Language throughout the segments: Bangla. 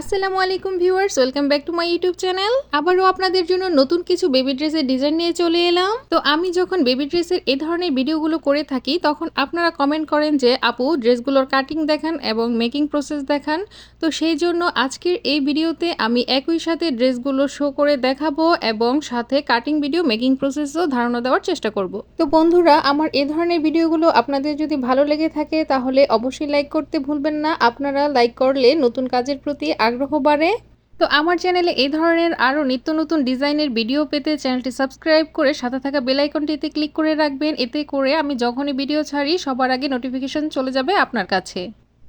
আসসালামু আলাইকুম viewers, welcome back to my YouTube channel. আবারও আপনাদের জন্য নতুন কিছু বেবি ড্রেসের ডিজাইন নিয়ে চলে এলাম। তো আমি যখন বেবি ড্রেসের এই ধরনের ভিডিওগুলো করে থাকি, তখন আপনারা কমেন্ট করেন যে, আপু, ড্রেসগুলোর কাটিং দেখান এবং মেকিং প্রসেস দেখান। তো সেই জন্য আজকের এই ভিডিওতে আমি একই সাথে ড্রেসগুলো শো করে দেখাবো এবং সাথে কাটিং ভিডিও মেকিং প্রসেসও ধারণা দেওয়ার চেষ্টা করব। তো বন্ধুরা, আমার এ ধরনের ভিডিওগুলো আপনাদের যদি ভালো লেগে থাকে, তাহলে অবশ্যই লাইক করতে ভুলবেন না। আপনারা লাইক করলে নতুন কাজের প্রতি আগ্রহ বাড়ে। তো আমার চ্যানেলে এই ধরনের আরও নিত্য নতুন ডিজাইনের ভিডিও পেতে চ্যানেলটি সাবস্ক্রাইব করে সাথে থাকা বেলাইকনটিতে ক্লিক করে রাখবেন। এতে করে আমি যখনই ভিডিও ছাড়ি, সবার আগে নোটিফিকেশন চলে যাবে আপনার কাছে।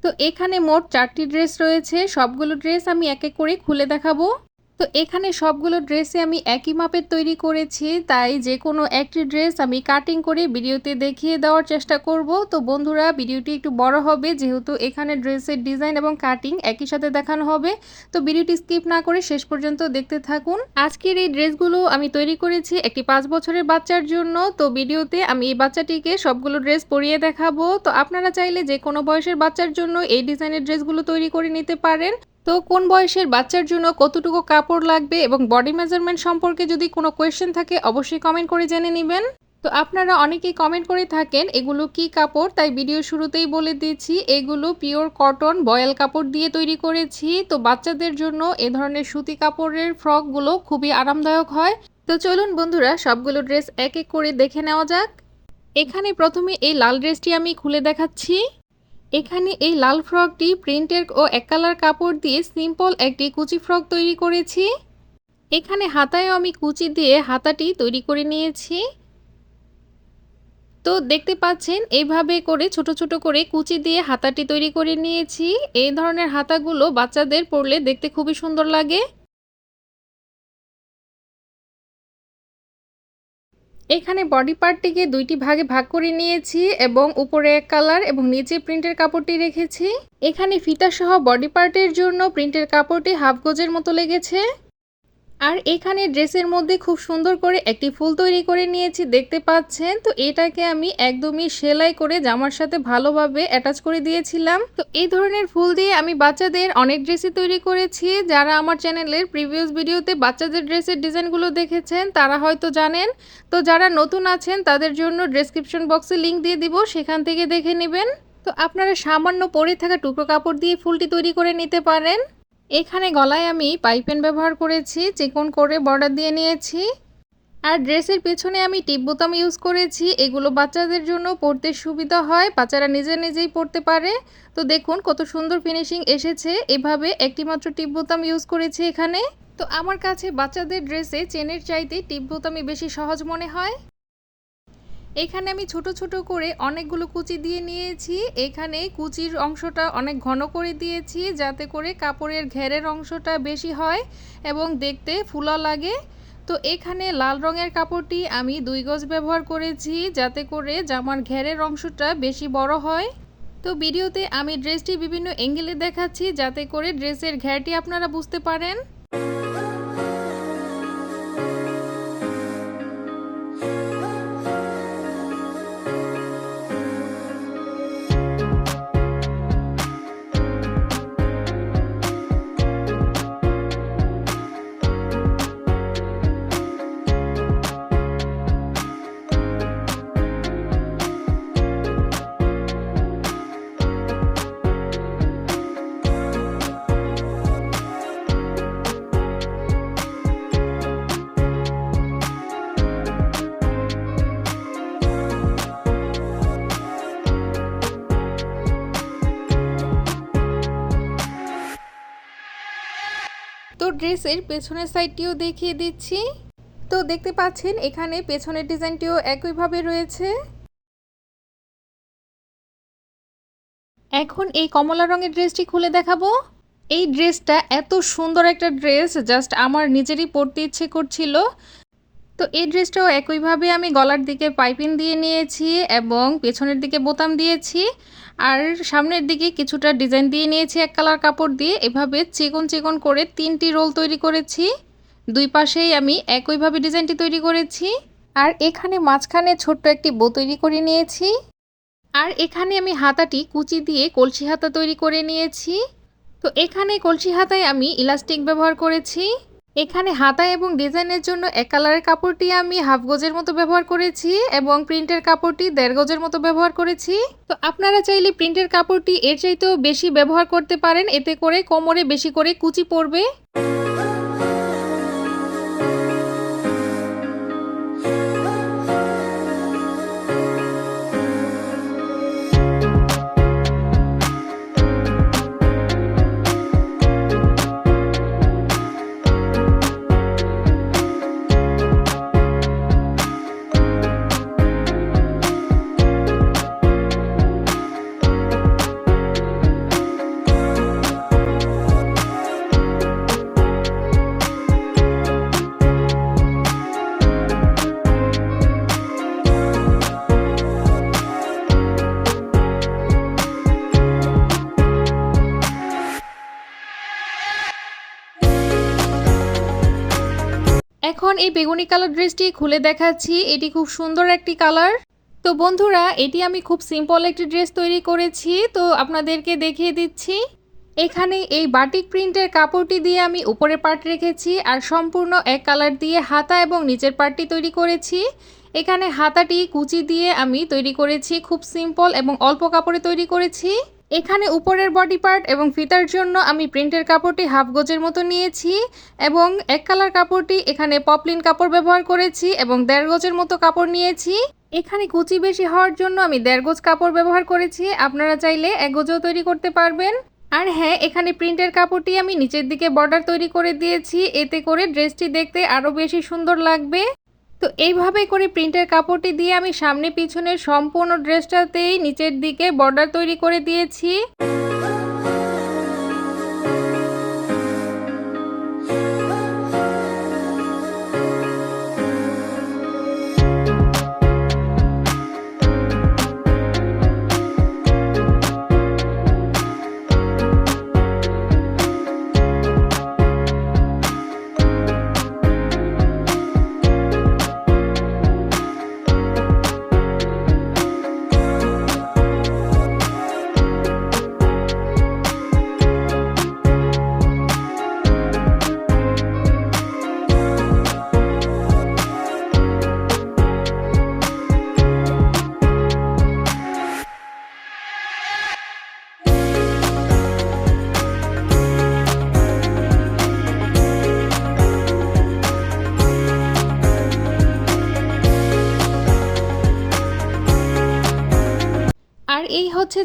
তো এখানে মোট চারটি ড্রেস রয়েছে। সবগুলো ড্রেস আমি এক এক করে খুলে দেখাবো। তো এখানে সবগুলো ড্রেসে আমি একই মাপের তৈরি করেছি, তাই যে কোনো একটি ড্রেস আমি কাটিং করে ভিডিওতে দেখিয়ে দেওয়ার চেষ্টা করব। তো বন্ধুরা, ভিডিওটি একটু বড় হবে, যেহেতু এখানে ড্রেসের ডিজাইন এবং কাটিং একই সাথে দেখানো হবে। তো ভিডিওটি স্কিপ না করে শেষ পর্যন্ত দেখতে থাকুন। আজকের এই ড্রেসগুলো আমি তৈরি করেছি একটি পাঁচ বছরের বাচ্চার জন্য। তো ভিডিওতে আমি এই বাচ্চাটিকে সবগুলো ড্রেস পরিয়ে দেখাবো। তো আপনারা চাইলে যে কোনো বয়সের বাচ্চার জন্য এই ডিজাইনের ড্রেসগুলো তৈরি করে নিতে পারেন। তো কোন বয়সের বাচ্চার জন্য কতটুকু কাপড় লাগবে এবং বডি মেজারমেন্ট সম্পর্কে যদি কোনো কোয়েশ্চেন থাকে, অবশ্যই কমেন্ট করে জেনে নেবেন। তো আপনারা অনেকেই কমেন্ট করে থাকেন, এগুলো কি কাপড়? তাই ভিডিও শুরুতেই বলে দিয়েছি এগুলো পিওর কটন বয়াল কাপড় দিয়ে তৈরি করেছি। তো বাচ্চাদের জন্য এ ধরনের সুতি কাপড়ের ফ্রকগুলো খুবই আরামদায়ক হয়। তো চলুন বন্ধুরা, সবগুলো ড্রেস এক এক করে দেখে নেওয়া যাক। এখানে প্রথমে এই লাল ড্রেসটি আমি খুলে দেখাচ্ছি। এখানে এই লাল ফ্রকটি প্রিন্টের ও এক কালার কাপড় দিয়ে সিম্পল একটি কুচি ফ্রক তৈরি করেছি। এখানে হাতায়ও আমি কুচি দিয়ে হাতাটি তৈরি করে নিয়েছি। তো দেখতে পাচ্ছেন এইভাবে করে ছোট ছোট করে কুচি দিয়ে হাতাটি তৈরি করে নিয়েছি। এই ধরনের হাতাগুলো বাচ্চাদের পরলে দেখতে খুবই সুন্দর লাগে। এখানে বডি পার্টটিকে দুইটি ভাগে ভাগ করে নিয়েছি এবং উপরে এক কালার এবং নিচে প্রিন্টের কাপড়টি রেখেছি। এখানে ফিতা সহ বডি পার্টের জন্য প্রিন্টের কাপড়টি হাফ গজের মতো লেগেছে। আর এখানে ড্রেসের মধ্যে খুব সুন্দর করে একটি ফুল তৈরি করে নিয়েছি, দেখতে পাচ্ছেন? তো এটাকে আমি একদমই সেলাই করে জামার সাথে ভালোভাবে অ্যাটাচ করে দিয়েছিলাম। তো এই ধরনের ফুল দিয়ে আমি বাচ্চাদের অনেক ড্রেসই তৈরি করেছি। যারা আমার চ্যানেলের প্রিভিয়াস ভিডিওতে বাচ্চাদের ড্রেসের ডিজাইনগুলো দেখেছেন, তারা হয়তো জানেন। তো যারা নতুন আছেন, তাদের জন্য ডেসক্রিপশন বক্সে লিঙ্ক দিয়ে দিব, সেখান থেকে দেখে নেবেন। তো আপনারা সামান্য পরে থাকা টুকরো কাপড় দিয়ে ফুলটি তৈরি করে নিতে পারেন। এখানে গলায় আমি পাইপেন ব্যবহার করেছি, চিকন করে বর্ডার দিয়ে নিয়েছি। আর ড্রেসের পেছনে আমি টিপ বোতাম ইউজ করেছি, এগুলো বাচ্চাদের জন্য পরতে সুবিধা হয়, বাচ্চারা নিজে নিজেই পরতে পারে। তো দেখুন কত সুন্দর ফিনিশিং এসেছে, এভাবে একটি মাত্র টিপ বোতাম ইউজ করেছি এখানে। তো আমার কাছে বাচ্চাদের ড্রেসে চেনের চাইতে টিপ বোতামই বেশি সহজ মনে হয়। এখানে আমি ছোট ছোট করে অনেকগুলো কুচি দিয়ে নিয়েছি। এখানে কুচির অংশটা অনেক ঘন করে দিয়েছি যাতে করে কাপড়ের ঘেরের অংশটা বেশি হয় এবং দেখতে ফুলা লাগে। তো এখানে লাল রঙের কাপড়টি আমি দুই গজ ব্যবহার করেছি যাতে করে জামার ঘেরের অংশটা বেশি বড় হয়। তো ভিডিওতে আমি ড্রেসটি বিভিন্ন অ্যাঙ্গেলে দেখাচ্ছি যাতে করে ড্রেসের ঘেরটি আপনারা বুঝতে পারেন। ড্রেসের পেছনের সাইডটিও দেখিয়ে দিচ্ছি। তো দেখতে পাচ্ছেন, এখানে পেছনের ডিজাইনটিও একইভাবে রয়েছে। এখন এই কমলা রঙের ড্রেসটি খুলে দেখাবো। এই ড্রেসটা এত সুন্দর একটা ড্রেস, জাস্ট আমার নিজেরই পরতে ইচ্ছে করছিল। তো এই ড্রেসটাও একইভাবে আমি গলার দিকে পাইপিং দিয়ে নিয়েছি এবং পেছনের দিকে বোতাম দিয়েছি। আর সামনের দিকে কিছুটা ডিজাইন দিয়ে নিয়েছি এক কালার কাপড় দিয়ে। এভাবে চিকন চিকন করে তিনটি রোল তৈরি করেছি। দুই পাশেই আমি একইভাবে ডিজাইনটি তৈরি করেছি। আর এখানে মাঝখানে ছোট্ট একটি বো তৈরি করে নিয়েছি। আর এখানে আমি হাতাটি কুচি দিয়ে কলসি হাতা তৈরি করে নিয়েছি। তো এখানে কলসি হাতায় আমি ইলাস্টিক ব্যবহার করেছি। এখানে হাতা এবং ডিজাইনের জন্য এক কালারের কাপড়টি আমি হাফ গজের মতো ব্যবহার করেছি এবং প্রিন্টের কাপড়টি দেড় গজের মতো ব্যবহার করেছি। তো আপনারা চাইলে প্রিন্টের কাপড়টি এর চাইতেও বেশি ব্যবহার করতে পারেন, এতে করে কোমরে বেশি করে কুচি পড়বে। এই বেগুনি কালার ড্রেসটি খুলে দেখাচ্ছি। এটি খুব সুন্দর একটি কালার। তো বন্ধুরা, এটি আমি খুব সিম্পল একটি ড্রেস তৈরি করেছি। তো আপনাদেরকে দেখিয়ে দিচ্ছি। এখানে এই বাটিক প্রিন্টের কাপড়টি দিয়ে আমি উপরের পার্ট রেখেছি আর সম্পূর্ণ এক কালার দিয়ে হাতা এবং নিচের পার্টটি তৈরি করেছি। এখানে হাতাটি কুচি দিয়ে আমি তৈরি করেছি, খুব সিম্পল এবং অল্প কাপড়ে তৈরি করেছি। এখানে উপরের বডি পার্ট এবং ফিতার জন্য আমি প্রিন্টের কাপড়টি হাফ গজের মতো নিয়েছি এবং এক কালার কাপড়টি এখানে পপলিন কাপড় ব্যবহার করেছি এবং দেড় গোজের মতো কাপড় নিয়েছি। এখানে কুচি বেশি হওয়ার জন্য আমি দেড় গোজ কাপড় ব্যবহার করেছি। আপনারা চাইলে এক গজও তৈরি করতে পারবেন। আর হ্যাঁ এখানে প্রিন্টের কাপড়টি আমি নিচের দিকে বর্ডার তৈরি করে দিয়েছি। এতে করে ড্রেসটি দেখতে আরও বেশি সুন্দর লাগবে। তো এইভাবে করে প্রিন্টের কাপড়টি দিয়ে আমি সামনে পিছনের সম্পূর্ণ ড্রেসটাতেই নিচের দিকে বর্ডার তৈরি করে দিয়েছি।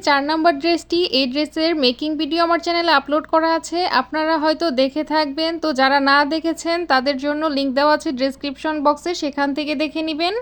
চার নাম্বার ড্রেসটি, এই ড্রেসের মেকিং ভিডিও আমার চ্যানেলে আপলোড করা আছে। আপনারা হয়তো দেখে থাকবেন। তো যারা না দেখেছেন, তাদের জন্য লিঙ্ক দেওয়া আছে ডেসক্রিপশন বক্সে সেখান থেকে দেখে নেবেন।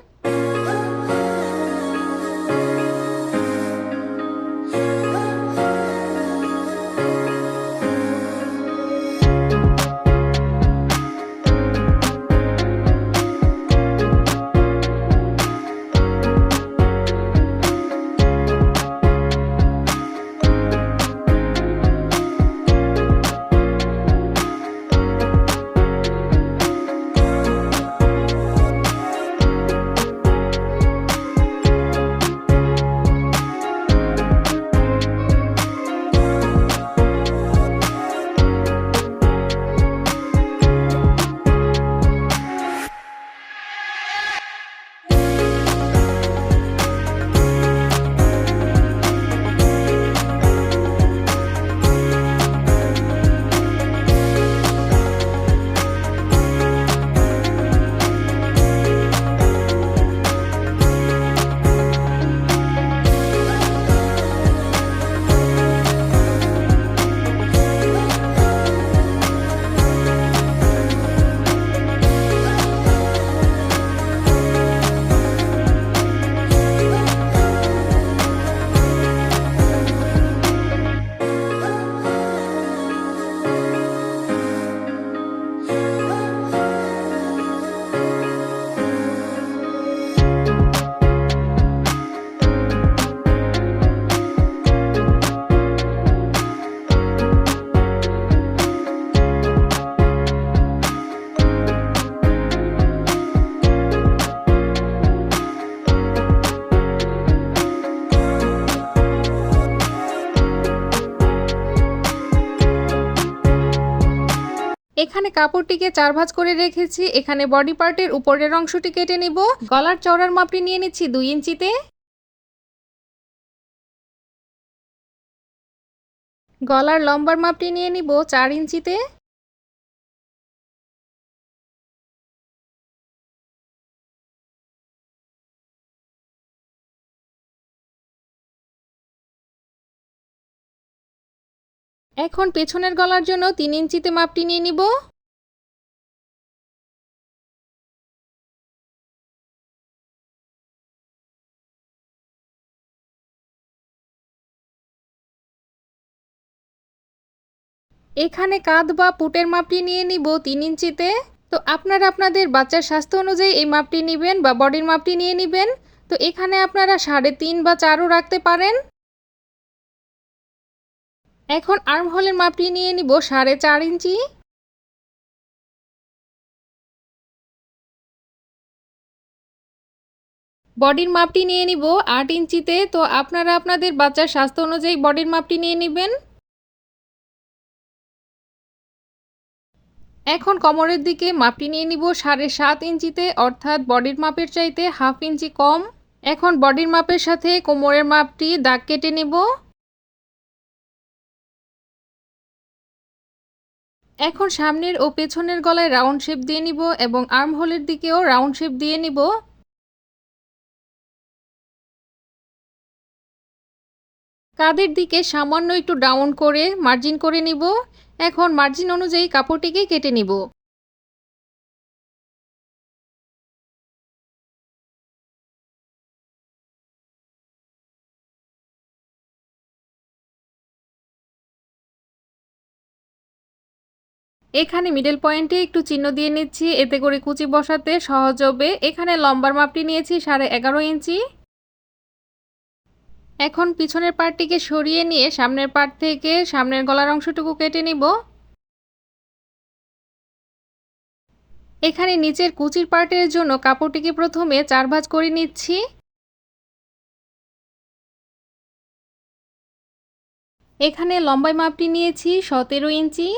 এখানে কাপড়টিকে চার ভাঁজ করে রেখেছি। এখানে বডি পার্টের উপরের অংশটি কেটে নিব। গলার চওড়ার মাপটি নিয়ে নিচ্ছি দুই ইঞ্চিতে। গলার লম্বার মাপটি নিয়ে নিব চার ইঞ্চিতে। এখন পেছনের গলার জন্য তিন ইঞ্চিতে মাপটি নিয়ে নিব। এখানে কাঁধ বা পুটের মাপটি নিয়ে নিব তিন ইঞ্চিতে। তো আপনারা আপনাদের বাচ্চার স্বাস্থ্য অনুযায়ী এই মাপটি নেবেন বা বডির মাপটি নিয়ে নেবেন। তো এখানে আপনারা সাড়ে তিন বা চারও রাখতে পারেন। এখন আর্ম হোলের মাপটি নিয়ে নিব সাড়ে চার ইঞ্চি। বডির মাপটি নিয়ে নিব আট ইঞ্চিতে। তো আপনারা আপনাদের বাচ্চার স্বাস্থ্য অনুযায়ী বডির মাপটি নিয়ে নেবেন। এখন কোমরের দিকে মাপটি নিয়ে নিব সাড়ে সাত ইঞ্চিতে, অর্থাৎ বডির মাপের চাইতে হাফ ইঞ্চি কম। এখন বডির মাপের সাথে কোমরের মাপটি দাগ কেটে নেব। এখন সামনের ও পেছনের গলায় রাউন্ড শেপ দিয়ে নিব এবং আর্ম হোলের দিকেও রাউন্ড শেপ দিয়ে নিব। কাদের দিকে সামান্য একটু ডাউন করে মার্জিন করে নিব। এখন মার্জিন অনুযায়ী কাপড়টিকে কেটে নিব। এখানে মিডল পয়েন্টে একটু চিহ্ন দিয়ে নিচ্ছি। এতে করে কুচি বসাতে সহজ হবে। এখানে লম্বার মাপটি নিয়েছি সাড়ে এগারো ইঞ্চি। এখন পিছনের পার্টটিকে সরিয়ে নিয়ে সামনের পার্ট থেকে সামনের গলার অংশটুকু কেটে নিব। এখানে নিচের কুচির পার্টের জন্য কাপড়টিকে প্রথমে চার ভাঁজ করে নিচ্ছি। এখানে লম্বাই মাপটি নিয়েছি সতেরো ইঞ্চি।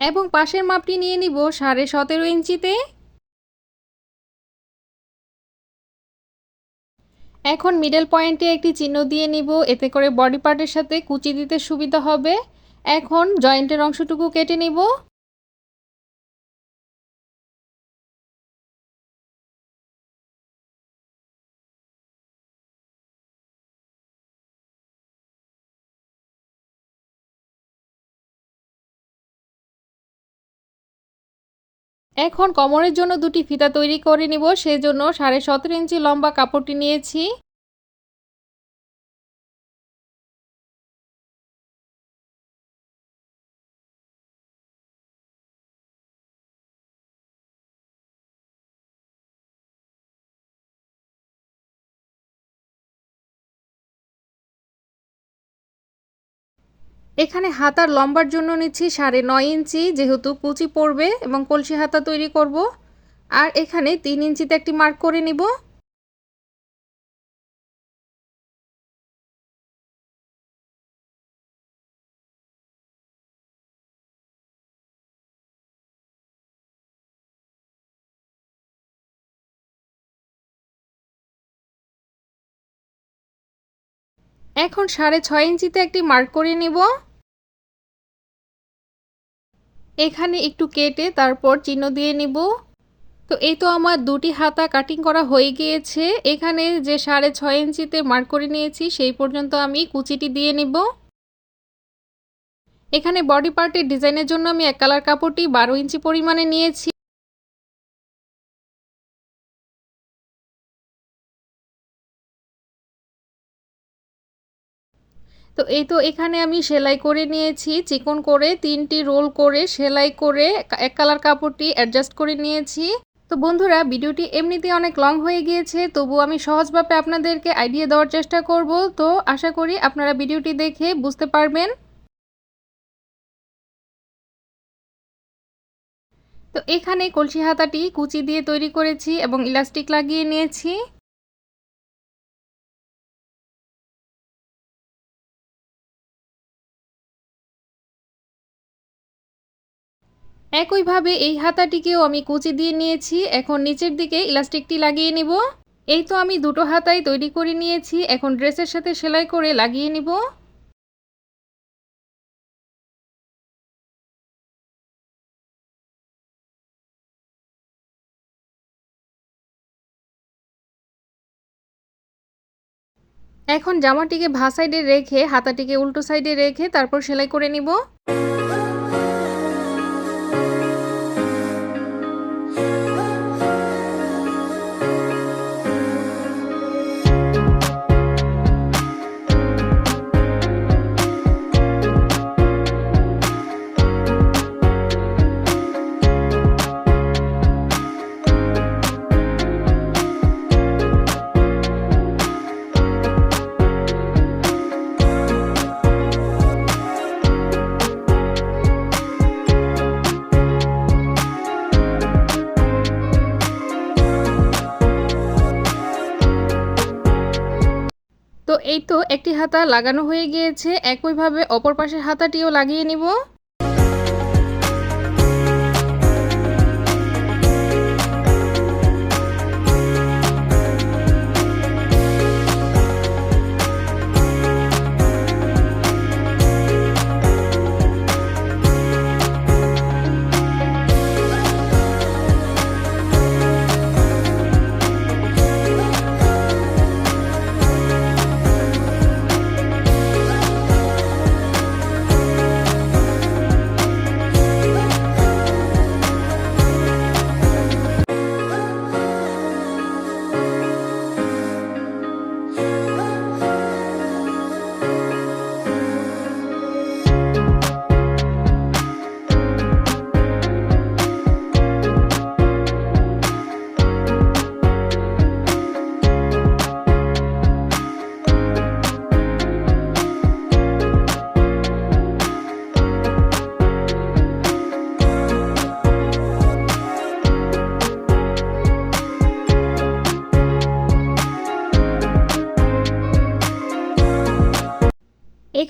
এবং পাশের মাপটি নিয়ে নিব সাড়ে সতেরো ইঞ্চিতে। এখন মিডল পয়েন্টে একটি চিহ্ন দিয়ে নিব, এতে করে বডি পার্টের সাথে কুচি দিতে সুবিধা হবে। এখন জয়েন্টের অংশটুকু কেটে নিব। এখন কমরের জন্য দুটি ফিতা তৈরি করে নিব, সেজন্য সাড়ে সতেরো ইঞ্চি লম্বা কাপড়টি নিয়েছি। এখানে হাতার লম্বার জন্য নিচ্ছি সাড়ে নয় ইঞ্চি, যেহেতু কুচি পড়বে এবং কলসি হাতা তৈরি করব। আর এখানে তিন ইঞ্চিতে একটি মার্ক করে নিব। এখন সাড়ে ছয় ইঞ্চিতে একটি মার্ক করে নিব। এখানে একটু কেটে তারপর চিহ্ন দিয়ে নিব। তো এই তো আমার দুটি হাতা কাটিং করা হয়ে গিয়েছে। এখানে যে সাড়ে ছয় ইঞ্চিতে মার্ক করে নিয়েছি, সেই পর্যন্ত আমি কুচিটি দিয়ে নিব। এখানে বডি পার্টের ডিজাইনের জন্য আমি এক কালার কাপড়টি বারো ইঞ্চি পরিমাণে নিয়েছি। তো এই তো এখানে আমি সেলাই করে নিয়েছি, চিকন করে তিনটি রোল করে সেলাই করে এক কালার কাপড়টি অ্যাডজাস্ট করে নিয়েছি। তো বন্ধুরা, ভিডিওটি এমনিতে অনেক লং হয়ে গিয়েছে, তবু আমি সহজভাবে আপনাদেরকে আইডিয়া দেওয়ার চেষ্টা করব। তো আশা করি আপনারা ভিডিওটি দেখে বুঝতে পারবেন। তো এখানে কলসি হাতাটি কুচি দিয়ে তৈরি করেছি এবং ইলাস্টিক লাগিয়ে নিয়েছি। একইভাবে এই হাতাটিকেও আমি কুচি দিয়ে নিয়েছি। এখন নিচের দিকে ইলাস্টিকটি লাগিয়ে নিব। এই তো আমি দুটো হাতাই তৈরি করে নিয়েছি। এখন ড্রেসের সাথে সেলাই করে লাগিয়ে নিব। এখন জামাটিকে ভা সাইডে রেখে, হাতাটিকে উল্টো সাইডে রেখে তারপর সেলাই করে নিব। একটি হাতা লাগানো হয়ে গিয়েছে। একইভাবে অপর পাশের হাতাটিও লাগিয়ে নিব।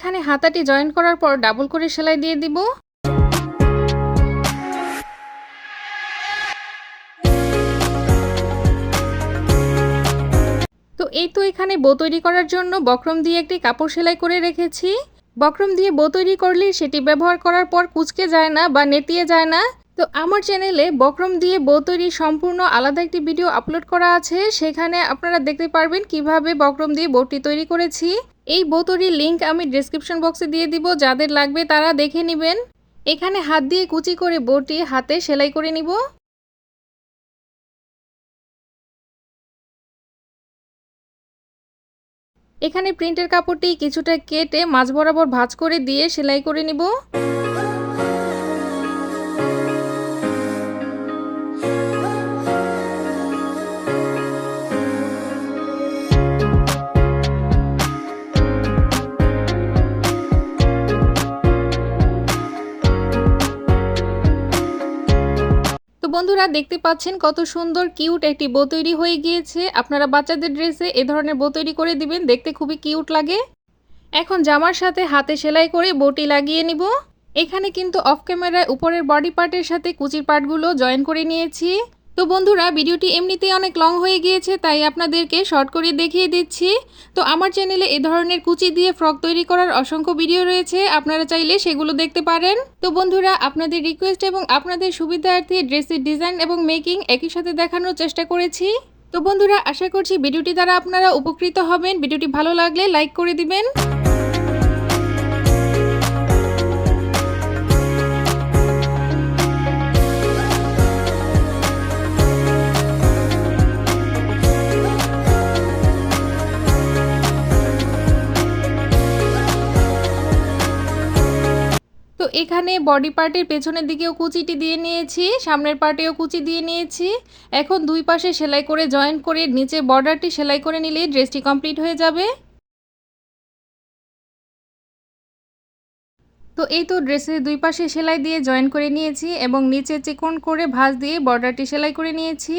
এখানে হাতাটি জয়েন করার পর ডাবল করে সেলাই দিয়ে দিব। তো এই তো এখানে বো তৈরি করার জন্য বক্রম দিয়ে একটি কাপড় সেলাই করে রেখেছি। বক্রম দিয়ে বো তৈরি করলে সেটি ব্যবহার করার পর কুচকে যায় না বা নেতিয়ে যায় না। তো আমার চ্যানেলে বক্রম দিয়ে বো তৈরি সম্পূর্ণ আলাদা একটি ভিডিও আপলোড করা আছে। সেখানে আপনারা দেখতে পারবেন কীভাবে বক্রম দিয়ে বটি তৈরি করেছি। এই বো তৈরির লিঙ্ক আমি ডিসক্রিপশন বক্সে দিয়ে দিব, যাদের লাগবে তারা দেখে নেবেন। এখানে হাত দিয়ে কুচি করে বটি হাতে সেলাই করে নিব। এখানে প্রিন্টের কাপড়টি কিছুটা কেটে মাঝ বরাবর ভাঁজ করে দিয়ে সেলাই করে নিব। বন্ধুরা দেখতে পাচ্ছেন কত সুন্দর, কিউট একটি বো তৈরি হয়ে গিয়েছে। আপনারা বাচ্চাদের ড্রেসে এ ধরনের বো তৈরি করে দিবেন, দেখতে খুবই কিউট লাগে। এখন জামার সাথে হাতে সেলাই করে বটি লাগিয়ে নিব। এখানে কিন্তু অফ ক্যামেরায় উপরের বডি পার্টের সাথে কুচির পার্টগুলো জয়েন করে নিয়েছি। তো বন্ধুরা, ভিডিওটি এমনিতেই অনেক লং হয়ে গিয়েছে, তাই আপনাদেরকে শর্ট করে দেখিয়ে দিচ্ছি। তো আমার চ্যানেলে এ ধরনের কুচি দিয়ে ফ্রক তৈরি করার অসংখ্য ভিডিও রয়েছে, আপনারা চাইলে সেগুলো দেখতে পারেন। তো বন্ধুরা, আপনাদের রিকোয়েস্ট এবং আপনাদের সুবিধার্থে ড্রেসের ডিজাইন এবং মেকিং একই সাথে দেখানোর চেষ্টা করেছি। তো বন্ধুরা, আশা করছি ভিডিওটি দ্বারা আপনারা উপকৃত হবেন। ভিডিওটি ভালো লাগলে লাইক করে দিবেন। তো এখানে বডি পার্টের পেছনের দিকেও কুচিটি দিয়ে নিয়েছি, সামনের পার্টেও কুচি দিয়ে নিয়েছি। এখন দুই পাশে সেলাই করে জয়েন করে নিচে বর্ডারটি সেলাই করে নিলে ড্রেসটি কমপ্লিট হয়ে যাবে। তো এই তো ড্রেসের দুই পাশে সেলাই দিয়ে জয়েন করে নিয়েছি এবং নিচে চিকন করে ভাঁজ দিয়ে বর্ডারটি সেলাই করে নিয়েছি।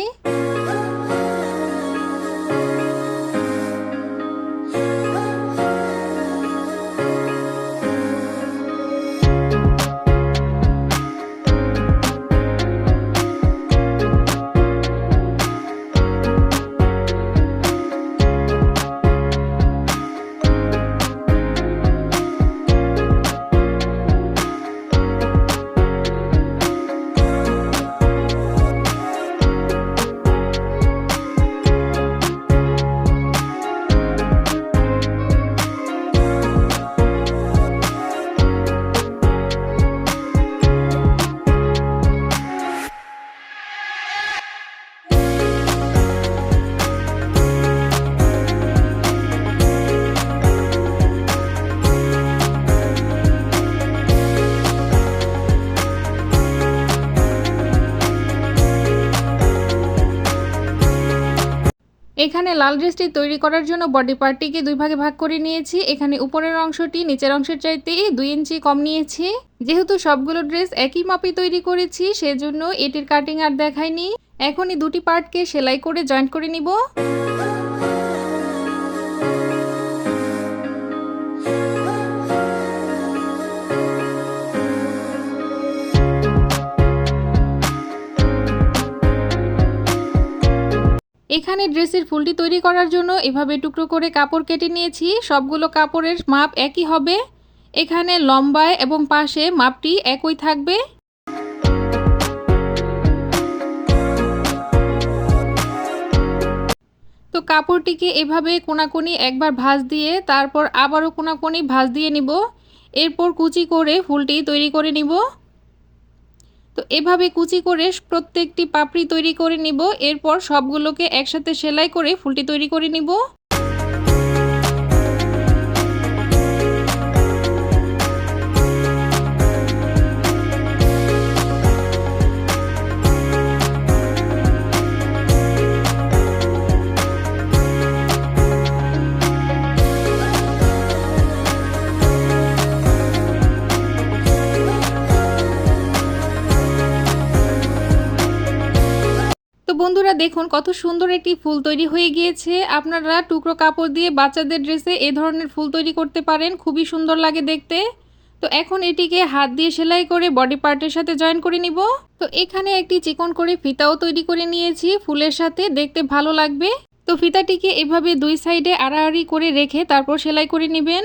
এখানে লাল ড্রেসটি তৈরি করার জন্য বডি পার্টটিকে দুই ভাগে ভাগ করে নিয়েছি। এখানে উপরের অংশটি নিচের অংশের চাইতে দুই ইঞ্চি কম নিয়েছি। যেহেতু সবগুলো ড্রেস একই মাপে তৈরি করেছি, সেজন্য এটির কাটিং আর দেখায়নি এখনই দুটি পার্টকে সেলাই করে জয়েন্ট করে নিব। এখানে ড্রেসের ফুলটি তৈরি করার জন্য এভাবে টুকরো করে কাপড় কেটে নিয়েছি। সবগুলো কাপড়ের মাপ একই হবে। এখানে লম্বায় এবং পাশে মাপটি একই থাকবে। তো কাপড়টিকে এভাবে কোনাকুনি একবার ভাঁজ দিয়ে, তারপর আবারও কোনাকুনি ভাঁজ দিয়ে নিব। এরপর কুচি করে ফুলটি তৈরি করে নিব। তো এভাবে কুচি করে প্রত্যেকটি পাপড়ি তৈরি করে নিব। এরপর সবগুলোকে একসাথে সেলাই করে ফুলটি তৈরি করে নিব। বন্ধুরা দেখুন, কত সুন্দর একটি ফুল তৈরি হয়ে গিয়েছে। আপনারা টুকরো কাপড় দিয়ে বাচ্চাদের ড্রেসে এ ধরনের ফুল তৈরি করতে পারেন, খুবই সুন্দর লাগে দেখতে। তো এখন এটিকে হাত দিয়ে সেলাই করে বডি পার্টের সাথে জয়েন করে নিব। তো এখানে একটি চিকন করে ফিতাও তৈরি করে নিয়েছি ফুলের সাথে, দেখতে ভালো লাগবে। তো ফিতাটিকে এভাবে দুই সাইডে আড়াআড়ি করে রেখে তারপর সেলাই করে নেবেন।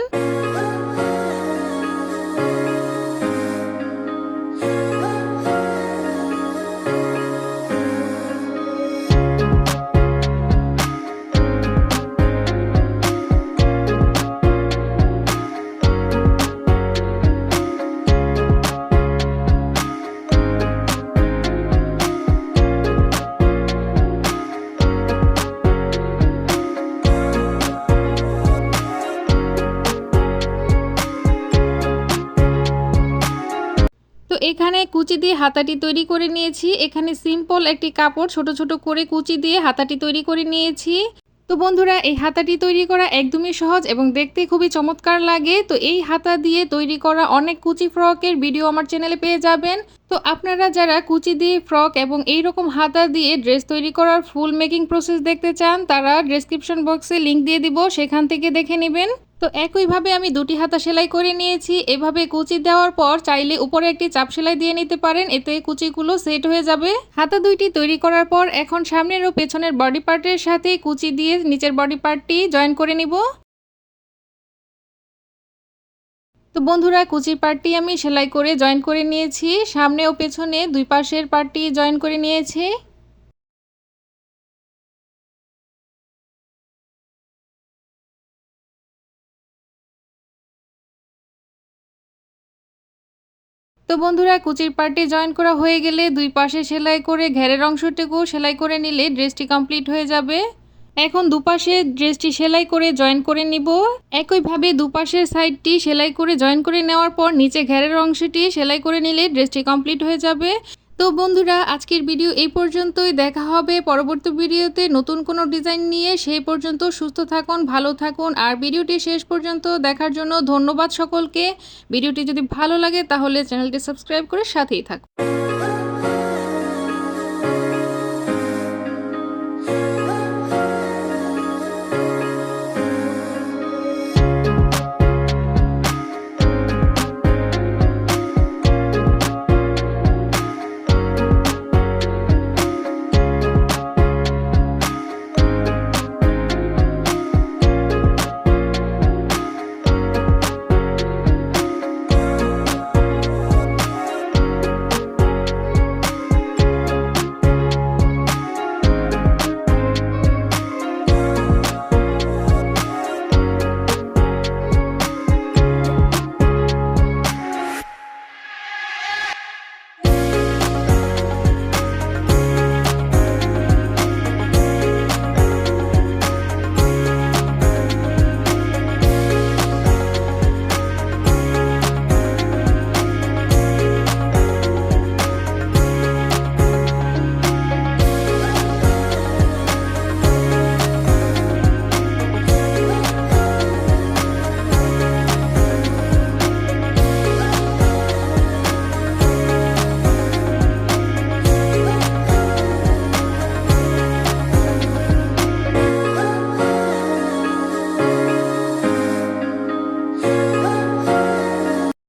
এখানে কুচি দিয়ে হাতাটি তৈরি করে নিয়েছি। এখানে সিম্পল একটি কাপড় ছোট ছোট করে কুচি দিয়ে হাতাটি তৈরি করে নিয়েছি। তো বন্ধুরা, এই হাতাটি তৈরি করা একদমই সহজ এবং দেখতে খুবই চমৎকার লাগে। তো এই হাতা দিয়ে তৈরি করা অনেক কুচি ফ্রকের ভিডিও আমার চ্যানেলে পেয়ে যাবেন। তো আপনারা যারা কুচি দিয়ে ফ্রক এবং এই রকম হাতা দিয়ে ড্রেস তৈরি করার ফুল মেকিং প্রসেস দেখতে চান, তারা ডেসক্রিপশন বক্সে লিংক দিয়ে দিব, সেখান থেকে দেখে নেবেন। তো একইভাবে আমি দুটি হাতা সেলাই করে নিয়েছি। এভাবে কুচি দেওয়ার পর চাইলে উপরে একটি চাপ সেলাই দিয়ে নিতে পারেন। এতে কুচিগুলো সেট হয়ে যাবে। হাতা দুইটি তৈরি করার পর এখন সামনের ও পেছনের বডি পার্টের সাথে কুচি দিয়ে নিচের বডি পার্টটি জয়েন করে নিব। তো বন্ধুরা, কুচির পার্টটি আমি সেলাই করে জয়েন করে নিয়েছি। সামনে ও পেছনে দুই পাশের পার্টটি জয়েন করে নিয়েছি। তো বন্ধুরা, কুচির পার্টি জয়েন করা হয়ে গেলে দুই পাশে সেলাই করে ঘেরের অংশটুকু সেলাই করে নিলে ড্রেসটি কমপ্লিট হয়ে যাবে। এখন দুপাশে ড্রেসটি সেলাই করে জয়েন করে নিব। একইভাবে দুপাশের সাইডটি সেলাই করে জয়েন করে নেওয়ার পর নিচে ঘেরের অংশটি সেলাই করে নিলে ড্রেসটি কমপ্লিট হয়ে যাবে। তো বন্ধুরা, আজকের ভিডিও এই পর্যন্তই। দেখা হবে পরবর্তী ভিডিওতে নতুন কোনো ডিজাইন নিয়ে। সেই পর্যন্ত সুস্থ থাকুন, ভালো থাকুন। আর ভিডিওটি শেষ পর্যন্ত দেখার জন্য ধন্যবাদ সকলকে। ভিডিওটি যদি ভালো লাগে তাহলে চ্যানেলটি সাবস্ক্রাইব করে সাথেই থাকুন।